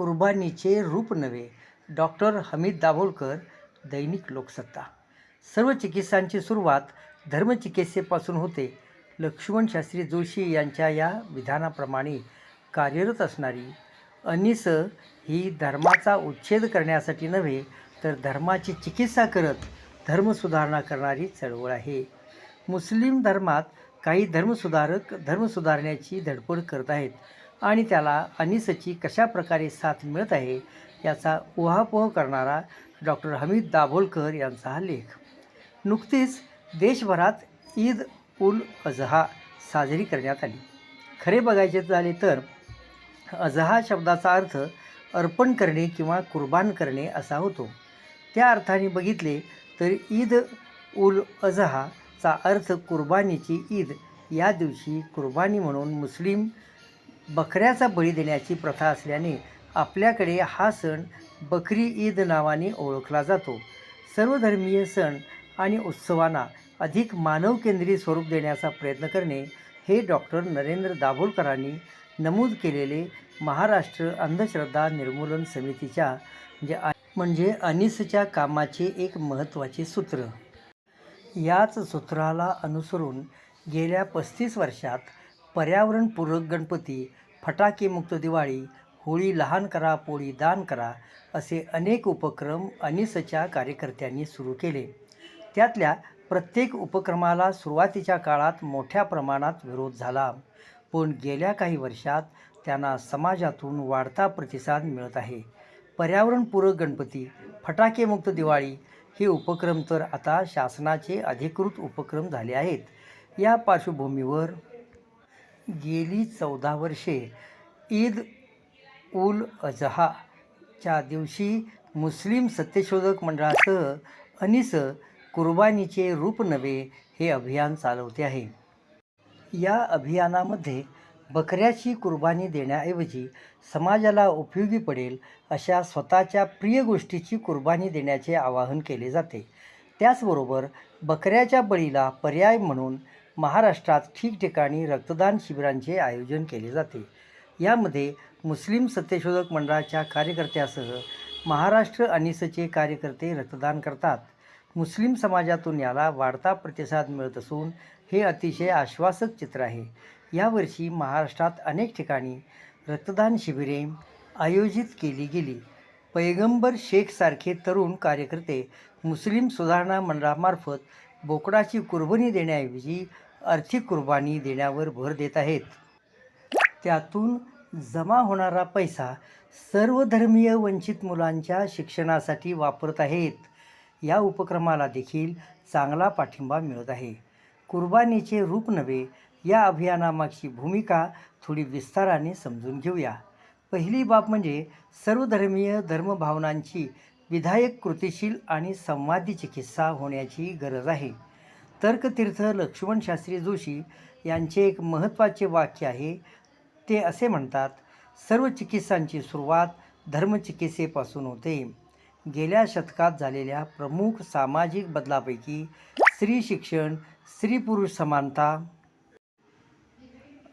कुर्बानीचे रूप नव्हे. डॉक्टर हमीद दाभोलकर दैनिक लोकसत्ता. सर्व चिकित्सांची सुरुवात धर्मचिकित्सेपासून होते. लक्ष्मणशास्त्री जोशी यांच्या या विधानाप्रमाणे कार्यरत असणारी. अनिस ही धर्माचा उच्छेद करण्यासाठी नव्हे तर धर्माची चिकित्सा करत धर्मसुधारणा करणारी चळवळ आहे. मुस्लिम धर्मात काही धर्मसुधारक धर्म सुधारण्याची धडपड करत आहेत. आणि त्याला अनिसची कशा प्रकारे साथ मिळत आहे याचा उहापोह करणारा डॉक्टर हमीद दाभोलकर यांचा हा लेख. नुकतीच देशभरात ईद उल अजहा साजरी करण्यात आली. खरे बघायचे झाले तर अजहा शब्दाचा अर्थ अर्पण करणे किंवा कुर्बान करणे असा होतो. त्या अर्थाने बघितले तर ईद उल अजहाचा अर्थ कुर्बानीची ईद. या दिवशी कुर्बानी म्हणून मुस्लिम बकऱ्याचा बळी देण्याची प्रथा असल्याने आपल्याकडे हा सण बकरी ईद नावाने ओळखला जातो. सर्वधर्मीय सण आणि उत्सवांना अधिक मानवकेंद्री स्वरूप देण्याचा प्रयत्न करणे हे डॉक्टर नरेंद्र दाभोलकरांनी नमूद केलेले महाराष्ट्र अंधश्रद्धा निर्मूलन समितीच्या म्हणजे म्हणजे अनिसच्या कामाचे एक महत्त्वाचे सूत्र. याच सूत्राला अनुसरून गेल्या पस्तीस वर्षात पर्यावरणपूरक गणपती फटाकेमुक्त दिवाळी होळी लहान करा पोळी दान करा असे अनेक उपक्रम अनिसच्या कार्यकर्त्यांनी सुरू केले. त्यातल्या प्रत्येक उपक्रमाला सुरुवातीच्या काळात मोठ्या प्रमाणात विरोध झाला. पण गेल्या काही वर्षात त्यांना समाजातून वाढता प्रतिसाद मिळत आहे. पर्यावरणपूरक गणपती फटाकेमुक्त दिवाळी हे उपक्रम तर आता शासनाचे अधिकृत उपक्रम झाले आहेत. या पार्श्वभूमीवर गेली चौदा वर्षे. ईद उल अजहाच्या दिवशी मुस्लिम सत्यशोधक मंडळासह अनिस कुर्बानीचे रूप नव्हे हे अभियान चालवते आहे. या अभियानामध्ये बकऱ्याची कुर्बानी देण्याऐवजी समाजाला उपयोगी पडेल अशा स्वतःच्या प्रिय गोष्टीची कुर्बानी देण्याचे आवाहन केले जाते. त्याचबरोबर बकऱ्याच्या बळीला पर्याय म्हणून महाराष्ट्रात ठिकठिकाणी रक्तदान शिबिरांचे आयोजन केले जाते. यामध्ये मुस्लिम सत्यशोधक मंडळाच्या कार्यकर्त्यासह महाराष्ट्र अनिसचे कार्यकर्ते रक्तदान करतात. मुस्लिम समाजातून याला वाढता प्रतिसाद मिळत असून हे अतिशय आश्वासक चित्र आहे. यावर्षी महाराष्ट्रात अनेक ठिकाणी रक्तदान शिबिरे आयोजित केली गेली. पैगंबर शेखसारखे तरुण कार्यकर्ते मुस्लिम सुधारणा मंडळामार्फत बोकडाची कुर्बानी देण्याऐवजी आर्थिक कुर्बानी देण्यावर भर देत आहेत. त्यातून जमा होणारा पैसा सर्वधर्मीय वंचित मुलांच्या शिक्षणासाठी वापरत आहेत. या उपक्रमाला देखील चांगला पाठिंबा मिळत आहे. कुर्बानीचे रूप नव्हे या अभियानामागची भूमिका थोडी विस्ताराने समजून घेऊया. पहिली बाब म्हणजे सर्वधर्मीय धर्मभावनांची विधायक कृतिशील आणि संवादी चिकित्सा होण्याची गरज आहे. तर्कतीर्थ लक्ष्मणशास्त्री जोशी यांचे एक महत्त्वाचे वाक्य आहे. ते असे म्हणतात सर्व चिकित्सांची सुरुवात धर्मचिकित्सेपासून होते. गेल्या शतकात झालेल्या प्रमुख सामाजिक बदलापैकी स्त्री शिक्षण स्त्री पुरुष समानता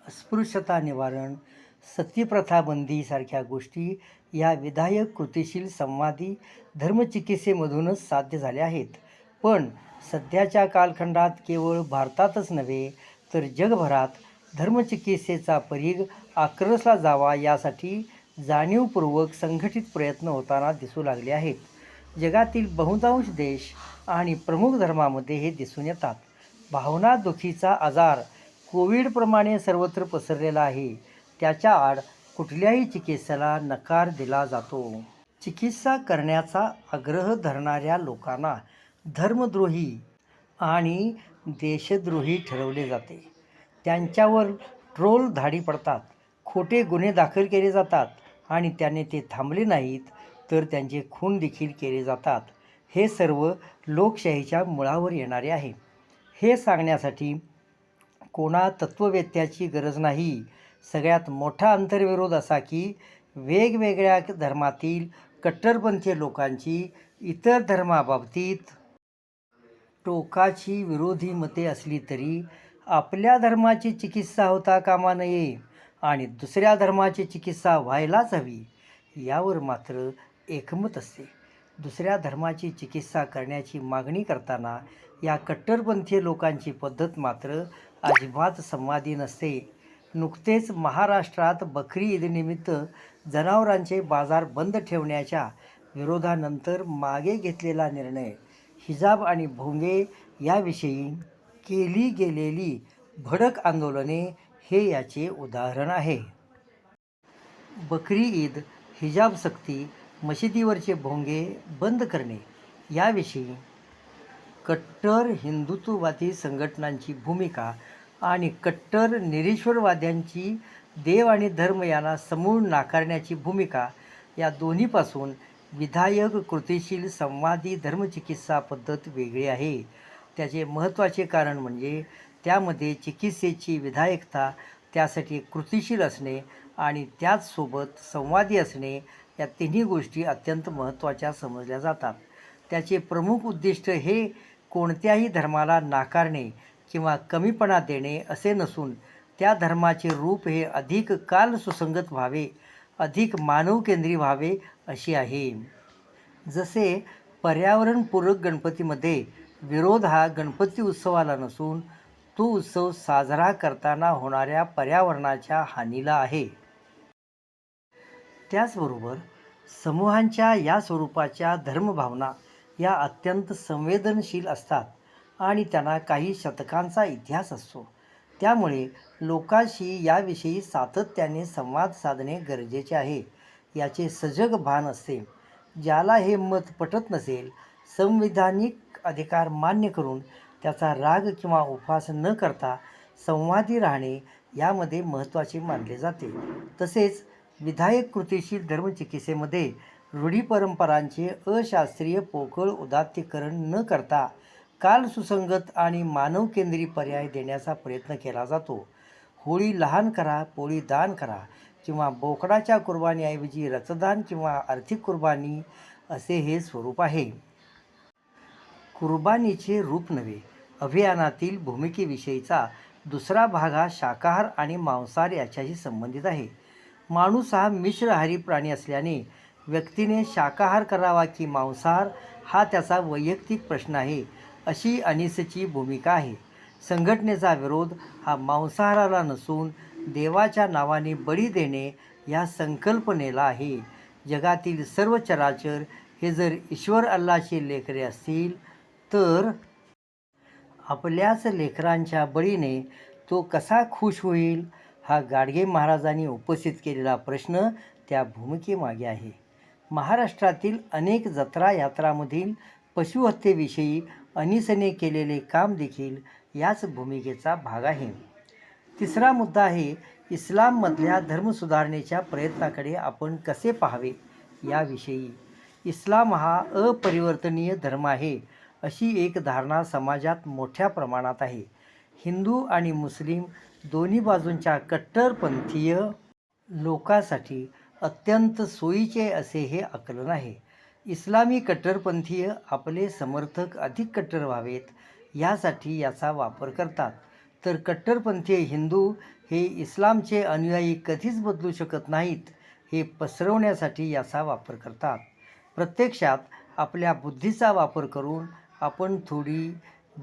अस्पृश्यता निवारण सतीप्रथा गोष्टी या विधायक कृतीशील संवादी धर्मचिकित्सेमधूनच साध्य झाल्या आहेत. पण सध्याच्या कालखंडात केवळ भारतातच नव्हे तर जगभरात धर्मचिकित्सेचा परीघ आक्रसला जावा यासाठी जाणीवपूर्वक संघटित प्रयत्न होताना दिसू लागले आहेत. जगातील बहुतांश देश आणि प्रमुख धर्मामध्ये हे दिसून येतात. भावना दुखीचा आजार कोविडप्रमाणे सर्वत्र पसरलेला आहे. त्याच्या आड कुठल्याही चिकित्सेला नकार दिला जातो. चिकित्सा करण्याचा आग्रह धरणाऱ्या लोकांना धर्मद्रोही आणि देशद्रोही ठरवले जाते. त्यांच्यावर ट्रोल धाडी पडतात खोटे गुन्हे दाखल केले जातात आणि त्याने ते थांबले नाहीत तर त्यांचे खून देखील केले जातात. हे सर्व लोकशाहीच्या मुळावर येणारे आहे. हे सांगण्यासाठी कोणा तत्त्ववेत्याची गरज नाही सगळ्यात मोठा अंतर्विरोध असा की वेगवेगळ्या धर्मातील कट्टरपंथी लोकांची इतर धर्माबाबतीत टोकाची विरोधी मते असली तरी आपल्या धर्माची चिकित्सा होता कामा नये आणि दुसऱ्या धर्माची चिकित्सा व्हायलाच हवी यावर मात्र एकमत असते. दुसऱ्या धर्माची चिकित्सा करण्याची मागणी करताना या कट्टरपंथीय लोकांची पद्धत मात्र अजिबात संवादी नसते. नुकतेच महाराष्ट्रात बकरी ईदनिमित्त जनावरांचे बाजार बंद ठेवण्याच्या विरोधानंतर मागे घेतलेला निर्णय हिजाब आणि भोंगे याविषयी केली गेलेली भडक आंदोलने हे याचे उदाहरण आहे. बकरी ईद हिजाब सक्ती मशिदीवरचे भोंगे बंद करणे याविषयी कट्टर हिंदुत्ववादी संघटनांची भूमिका आणि कट्टर निरीश्वरवाद्यांची देव आणि धर्म यांना समूळ नाकारण्याची भूमिका या दोन्हीपासून विधायक कृतीशील संवादी धर्मचिकित्सा पद्धत वेगळी आहे. त्याचे महत्त्वाचे कारण म्हणजे त्यामध्ये चिकित्सेची विधायकता त्यासाठी कृतीशील असणे आणि त्याचसोबत संवादी असणे या तिन्ही गोष्टी अत्यंत महत्त्वाच्या समजल्या जातात. त्याचे प्रमुख उद्दिष्ट हे कोणत्याही धर्माला नाकारणे किंवा कमीपणा देणे असे नसून त्या धर्माचे रूप हे अधिक काल सुसंगत व्हावे अधिक मानवकेंद्री व्हावे अशी आहे. जसे पर्यावरणपूरक गणपतीमध्ये विरोध हा गणपती उत्सवाला नसून तो उत्सव साजरा करताना होणाऱ्या पर्यावरणाच्या हानीला आहे. त्याचबरोबर समूहांच्या या स्वरूपाच्या धर्मभावना या अत्यंत संवेदनशील असतात. आणि त्यांना काही शतकांचा इतिहास असतो. त्यामुळे लोकांशी याविषयी सातत्याने संवाद साधणे गरजेचे आहे. याचे सजग भान असते. ज्याला हे मत पटत नसेल संविधानिक अधिकार मान्य करून त्याचा राग किंवा उपवास न करता संवादी राहणे यामध्ये महत्त्वाचे मानले जाते. तसेच विधायक कृतीशील धर्मचिकित्सेमध्ये रूढी परंपरांचे अशास्त्रीय पोकळ उदात्तीकरण न करता काल सुसंगत आणि मानवकेंद्री पर्याय देण्याचा प्रयत्न केला जातो. होळी लहान करा पोळी दान करा किंवा बोकडाच्या कुर्बानीऐवजी रक्तदान किंवा आर्थिक कुर्बानी असे हे स्वरूप आहे. कुर्बानीचे रूप नव्हे अभियानातील भूमिकेविषयीचा दुसरा भाग हा शाकाहार आणि मांसाहार याच्याशी संबंधित आहे. माणूस हा मिश्रहारी प्राणी असल्याने व्यक्तीने शाकाहार करावा की मांसाहार हा त्याचा वैयक्तिक प्रश्न आहे. अशी अनिसची भूमिका आहे. संघटनेचा विरोध हा मांसाहाराला नसून देवाच्या नावाने बळी देणे या संकल्पनेला आहे. जगातील सर्व चराचर हे जर ईश्वर अल्लाचे लेकरे असतील तर आपल्याच लेकरांच्या बळीने तो कसा खुश होईल हा गाडगे महाराजांनी उपस्थित केलेला प्रश्न त्या भूमिकेमागे आहे. महाराष्ट्रातील अनेक जत्रा यात्रामधील पशुहत्येविषयी अनिसने केलेले काम देखील याच भूमिकेचा भाग आहे. तिसरा मुद्दा आहे इस्लाममधल्या धर्मसुधारणेच्या प्रयत्नाकडे आपण कसे पाहावे? याविषयी. इस्लाम हा अपरिवर्तनीय धर्म आहे अशी एक धारणा समाजात मोठ्या प्रमाणात आहे. हिंदू आणि मुस्लिम दोन्ही बाजूंच्या कट्टरपंथीय लोकांसाठी अत्यंत सोयीचे असे हे आकलन आहे. इस्लामी कट्टरपंथीय आपले समर्थक अधिक कट्टर व्हावेत यासाठी याचा वापर करतात. तर कट्टरपंथीय हिंदू हे इस्लामचे अनुयायी कधीच बदलू शकत नाहीत हे पसरवण्यासाठी याचा वापर करतात. प्रत्यक्षात आपल्या बुद्धीचा वापर करून आपण थोडी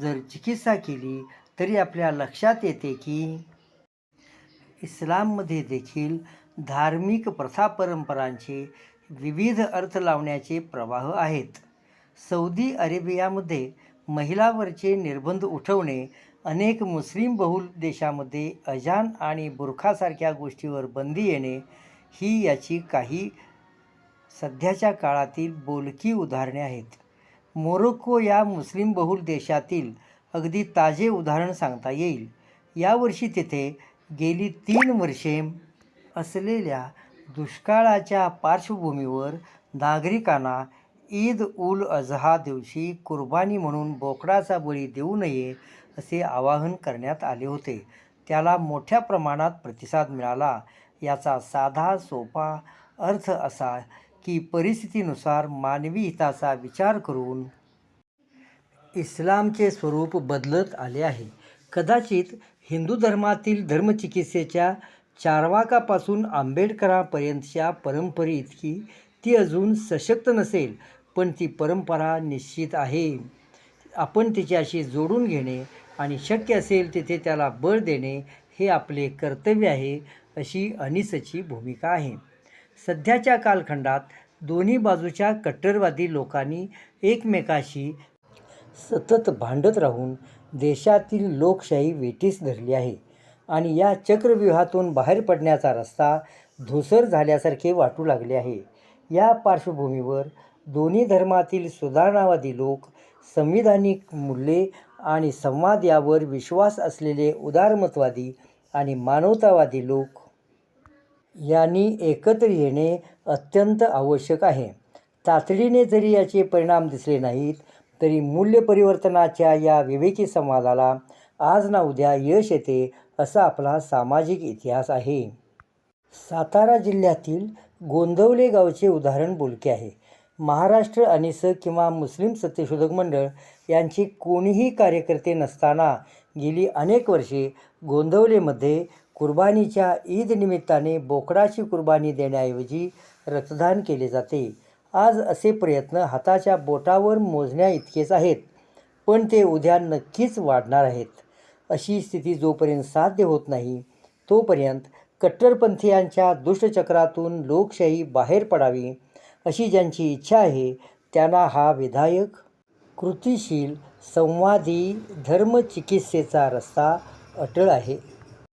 जर चिकित्सा केली तरी आपल्या लक्षात येते की इस्लाममध्ये देखील धार्मिक प्रथा परंपरांचे विविध अर्थ लावण्याचे प्रवाह आहेत. सौदी अरेबियामध्ये महिलावरचे निर्बंध उठवणे अनेक मुस्लिम बहुल देशामध्ये अजान आणि बुरखासारख्या गोष्टीवर बंदी येणे ही याची काही सध्याच्या काळातील बोलकी उदाहरणे आहेत. मोरोक्को या मुस्लिम बहुल देशातील अगदी ताजे उदाहरण सांगता येईल. यावर्षी तिथे गेली तीन वर्षे असलेल्या दुष्काळाच्या पार्श्वभूमीवर नागरिकांना ईद उल अजहा दिवशी कुर्बानी म्हणून बोकडाचा बळी देऊ नये असे आवाहन करण्यात आले होते. त्याला मोठ्या प्रमाणात प्रतिसाद मिळाला. याचा साधा सोपा अर्थ असा की परिस्थितीनुसार मानवी हिताचा विचार करून इस्लामचे स्वरूप बदलत आले आहे. कदाचित हिंदू धर्मातील धर्मचिकित्सेच्या चार्वाकापासून आंबेडकरांपर्यंतच्या परंपरेइतकी ती अजून सशक्त नसेल पण ती परंपरा निश्चित आहे. आपण तिच्याशी जोडून घेणे आणि शक्य असेल तिथे त्याला बळ देणे हे आपले कर्तव्य आहे अशी अनिसची भूमिका आहे. सध्याच्या कालखंडात दोन्ही बाजूच्या कट्टरवादी लोकांनी एकमेकाशी सतत भांडत राहून देशातील लोकशाही वेठीस धरली आहे. आणि या चक्रव्यूहातून बाहेर पडण्याचा रस्ता धूसर झाल्यासारखे वाटू लागले आहे. या पार्श्वभूमीवर दोन्ही धर्मातील सुधारणावादी लोक संविधानिक मूल्ये आणि संवाद यावर विश्वास असलेले उदारमतवादी आणि मानवतावादी लोक यांनी एकत्र येणे अत्यंत आवश्यक आहे. तातडीने जरी याचे परिणाम दिसले नाहीत तरी मूल्य परिवर्तनाच्या या विवेकी संवादाला आज ना उद्या यश येते असा आपला सामाजिक इतिहास आहे. सातारा जिल्ह्यातील गोंदवले गावचे उदाहरण बोलके आहे. महाराष्ट्र अनिस किंवा मुस्लिम सत्यशोधक मंडळ यांचे कोणीही कार्यकर्ते नसताना गेली अनेक वर्षे गोंदवलेमध्ये कुर्बानीच्या ईद निमित्ताने बोकडाची कुर्बानी देण्याऐवजी रक्तदान केले जाते. आज असे प्रयत्न हाताच्या बोटावर मोजण्या इतकेच आहेत पण ते उद्या नक्कीच वाढणार आहेत. अशी स्थिती जोपर्यंत साध्य होत नाही तोपर्यंत कट्टरपंथीयांच्या दुष्टचक्रातून लोकशाही बाहेर पडावी अशी ज्यांची इच्छा आहे त्यांना हा विधायक कृतिशील संवादी धर्मचिकित्सेचा रस्ता अटळ आहे.